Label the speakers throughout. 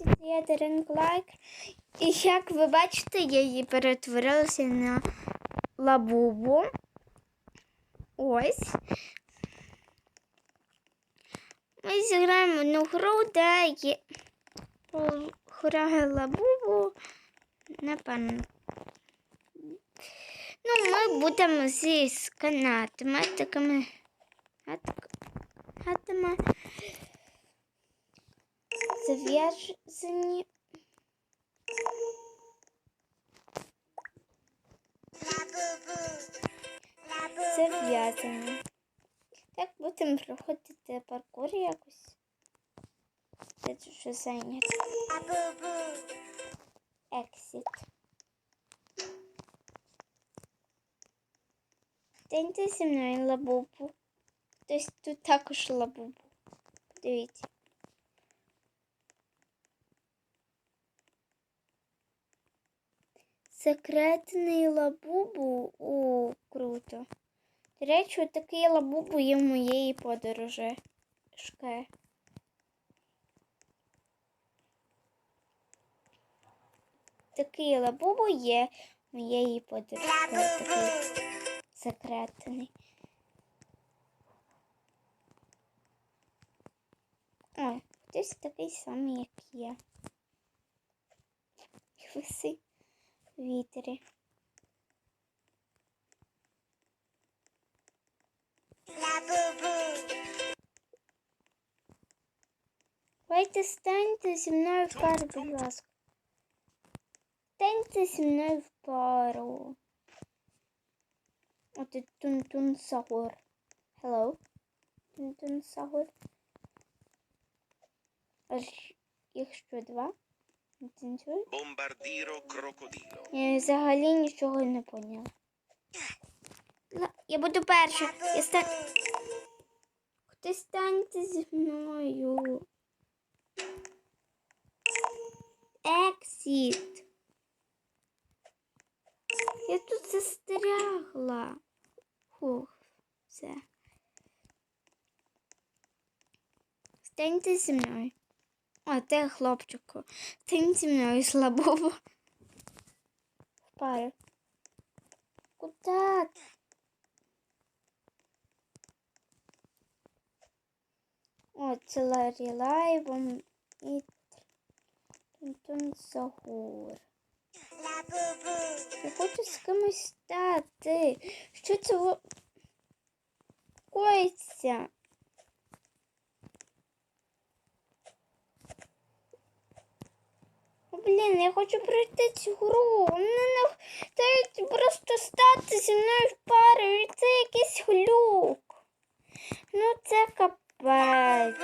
Speaker 1: друзі, я Дарин Лайк. І як ви бачите, я її перетворилася на лабубу. Ось. Ми зіграємо одну гру, де є грає лабубу. Напевно. Ну, ми будемо зі з канатами, такими гатами зав'язані. Зав'язані. Так будемо проходити паркур якось. Це вже зайнято. Exit. Станьте зі мною лабубу. Тобто тут також лабубу. Дивіться. Секретний лабубу. О, круто. До речі, такий лабубу є в моєї подорожі. Шке. Такий лабубу є в моєї подорожі. Такий секретний. Ой, хтось такий самий, як я. Висить вітрі. Давайте станьте зі мною в пару, будь ласка. Станьте зі мною в пару. От Тун-Тун Сагор. Hello. Тун-Тун Сагор. Аж їх що, два?
Speaker 2: Bombardiro crocodilo.
Speaker 1: Я взагалі нічого не поняла. Я буду перша. Я ста... Хтось станьте зі мною. Ексіт. Я тут застрягла. Фух, все. Станьте зі мною. О, те хлопчику. Стань зі мною слабого. В. Куда? ти? О, це Ларі Лайвом і Тунтун Загор. Я хочу з кимось стати. Що це коїться? Блін, я хочу пройти цю гру. Мене не дають просто стати зі мною в пару. І це якийсь глюк. Ну це капець.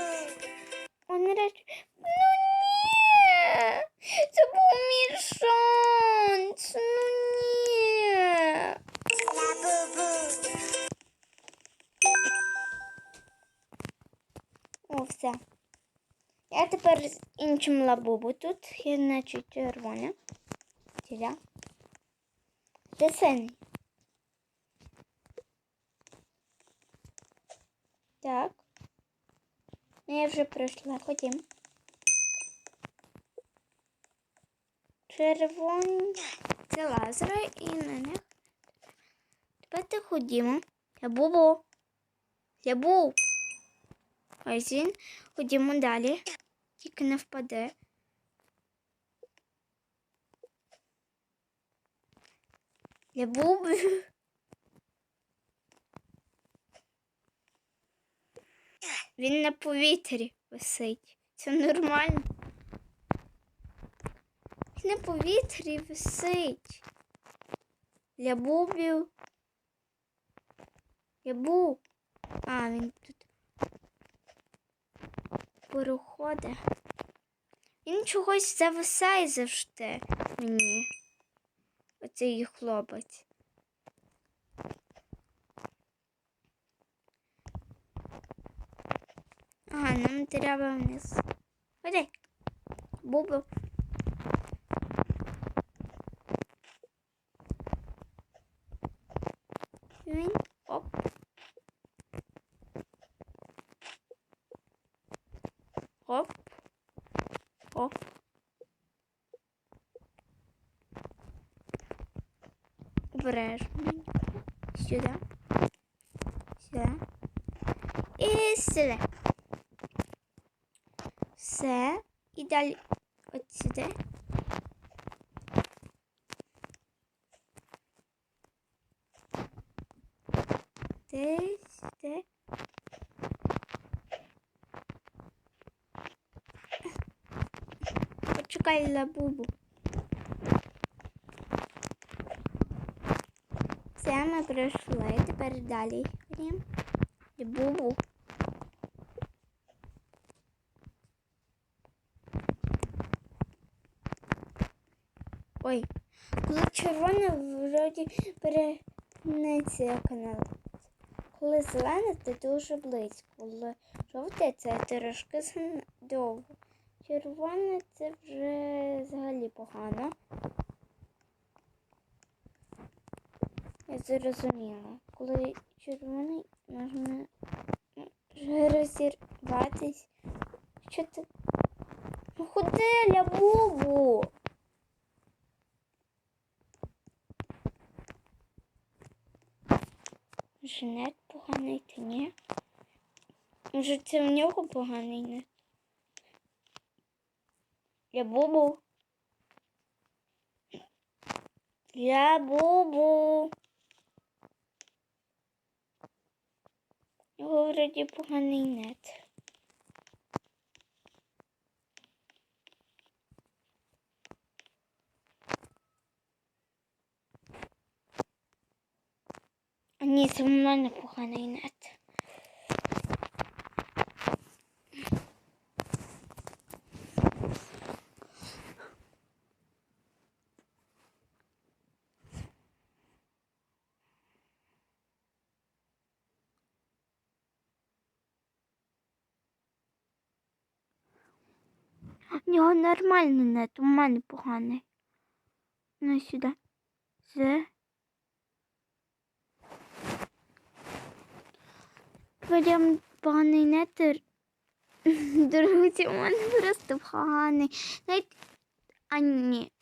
Speaker 1: О, нарешті. Ну ні. Це був мій шанс. Ну ні. О, все. Я тепер іншим лабубу. Тут є, значить, червоне. Тіля. Це. Так. Ну, я вже пройшла. Ходім. Червоні. Це лазери і на них. Тепер ходімо. Я бубу. Я бу. Ось він. Ходімо далі. Тільки не впаде. Я буб. Він на повітрі висить. Це нормально. Він на повітрі висить. Для бубів. А, він тут переходить. Він чогось зависає завжди мені. Оцей хлопець. Ага, нам треба вниз. Ходи. Бубу. Він. О. Обережненько. Сюди. Сюди. І сюди. Все. І далі от сюди. Десь, десь. Почекай лабубу. Це пройшли. Тепер далі йдемо. Бубу. Ой, коли червоне вроді перетнеться канал. Коли зелене, це дуже близько. Коли жовте, це трошки довго. Червоне це вже взагалі погано. Я зрозуміла. Коли червоний можна ну, вже розірватись. Що ти? Ну ходи, лябубу! Може, нет поганий ти ні? Може, це в нього поганий нет? Лябубу. Лябубу. Його вроді поганий нет. Ні, це в мене поганий нет. У нього нормальний нет, у мене поганий. Ну сюди. Сюди. Прям поганий нетер. Друзі, у мене просто поганий. Навіть... А ні.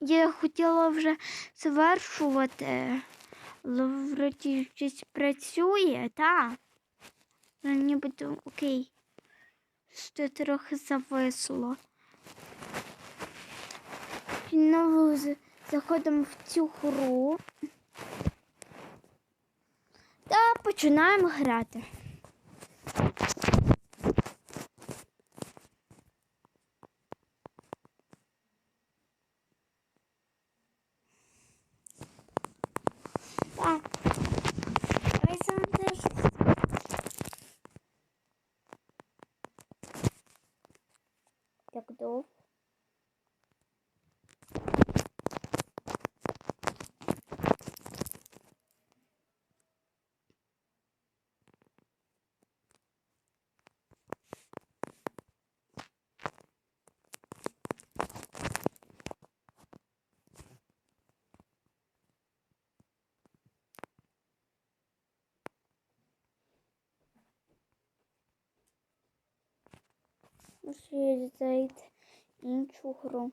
Speaker 1: Я хотіла вже завершувати, але вроді щось працює, так? Ну, нібито окей. Що трохи зависло. Знову з- заходимо в цю гру. Та починаємо грати. Так. Давай сам теж. Так довго. Може зайти іншу гру.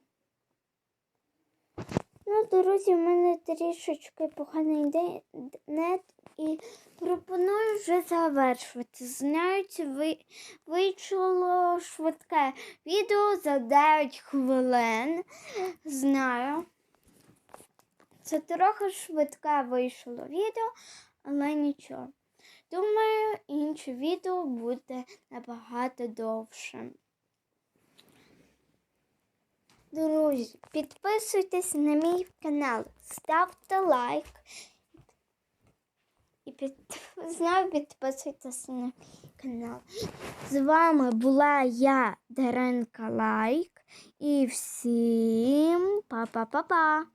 Speaker 1: Ну, друзі, в мене трішечки поганий де- нет і пропоную вже завершувати. Знаєте, ви вийшло швидке відео за 9 хвилин. Знаю. Це трохи швидке вийшло відео, але нічого. Думаю, інше відео буде набагато довше. Друзі, підписуйтесь на мій канал, ставте лайк і під... знову підписуйтесь на мій канал. З вами була я, Даренка Лайк, і всім па-па-па-па!